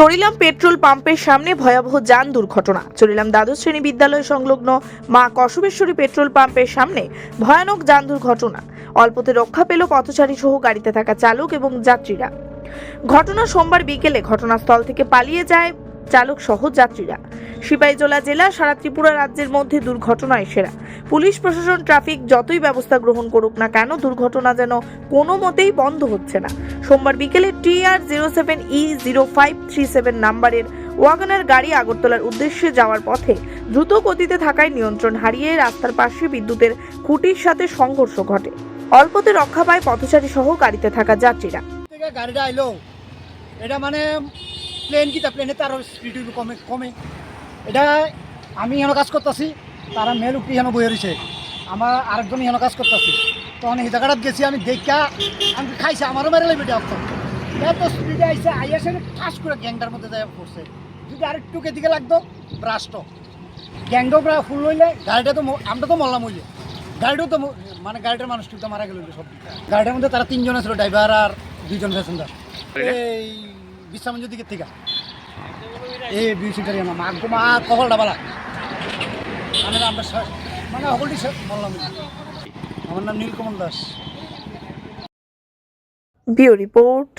Charilam petrol পাম্পের সামনে ভয়াবহ যান দুর্ঘটনা। চরিলাম দ্বাদশ শ্রেণি বিদ্যালয় সংলগ্ন মা কসবেশ্বরী পেট্রোল পাম্পের সামনে ভয়ানক যান দুর্ঘটনা। অল্পতে রক্ষা পেল পথচারী সহ গাড়িতে থাকা চালক এবং যাত্রীরা। ঘটনা সোমবার বিকেলে ঘটনাস্থল থেকে পালিয়ে যায় চালক সহ যাত্রীরা। সিপাহীজলা জেলা, সারা ত্রিপুরা রাজ্যের মধ্যে দুর্ঘটনায় সেরা। পুলিশ, প্রশাসন, ট্রাফিক যতই ব্যবস্থা গ্রহণ করুক না কেন, দুর্ঘটনা যেন কোনো মতেই বন্ধ হচ্ছে না। সোমবার বিকেলে T R zero seven E zero five three seven নাম্বারের ওয়াগনার গাড়ি আগরতলার উদ্দেশ্যে যাওয়ার পথে দ্রুত গতিতে থাকায় নিয়ন্ত্রণ হারিয়ে রাস্তার পাশে বিদ্যুতের খুঁটির সাথে সংঘর্ষ ঘটে। অল্পতে রক্ষা পায় পথচারী সহ গাড়িতে থাকা যাত্রীরা। গাড়িটা আইলো। এটা মানে প্লেন কিতা? প্লেনে তার স্পিড কমে কমে। এটা আমি এখানে কাজ করতেছি, তারা মেল উপরে এখানে বয়ে রয়েছে। আমার আরেকজন এখানে কাজ করতেছি। তখন এই জায়গাটাত গেছি, আমি দেখা আমি খাইছে, আমারও মেরে লাগবে অর্থ এত স্পিডে আইসে আইয়া সে ঠাস করে গ্যাংটার মধ্যে যায় পড়ছে। যদি আরেকটু এদিকে লাগতো, ব্রাস্ট। গ্যাংটাও প্রায় ফুল হইলে, গাড়িটা তো আমরা তো মরলাম হইলে গাড়িটাও তো মানে গাড়িটার মানুষটি তো মারা গেল সব গাড়িটার মধ্যে তারা তিনজন ছিল ড্রাইভার আর দুইজন প্যাসেঞ্জার এই বিশ্রামঞ্জের দিকের থেকে। এই বিউসিটারি আমার মা গো মা কহল ডাবালা মানে আমরা মানে সকলটি বললাম আমার নাম নীলকমল দাস। Bio report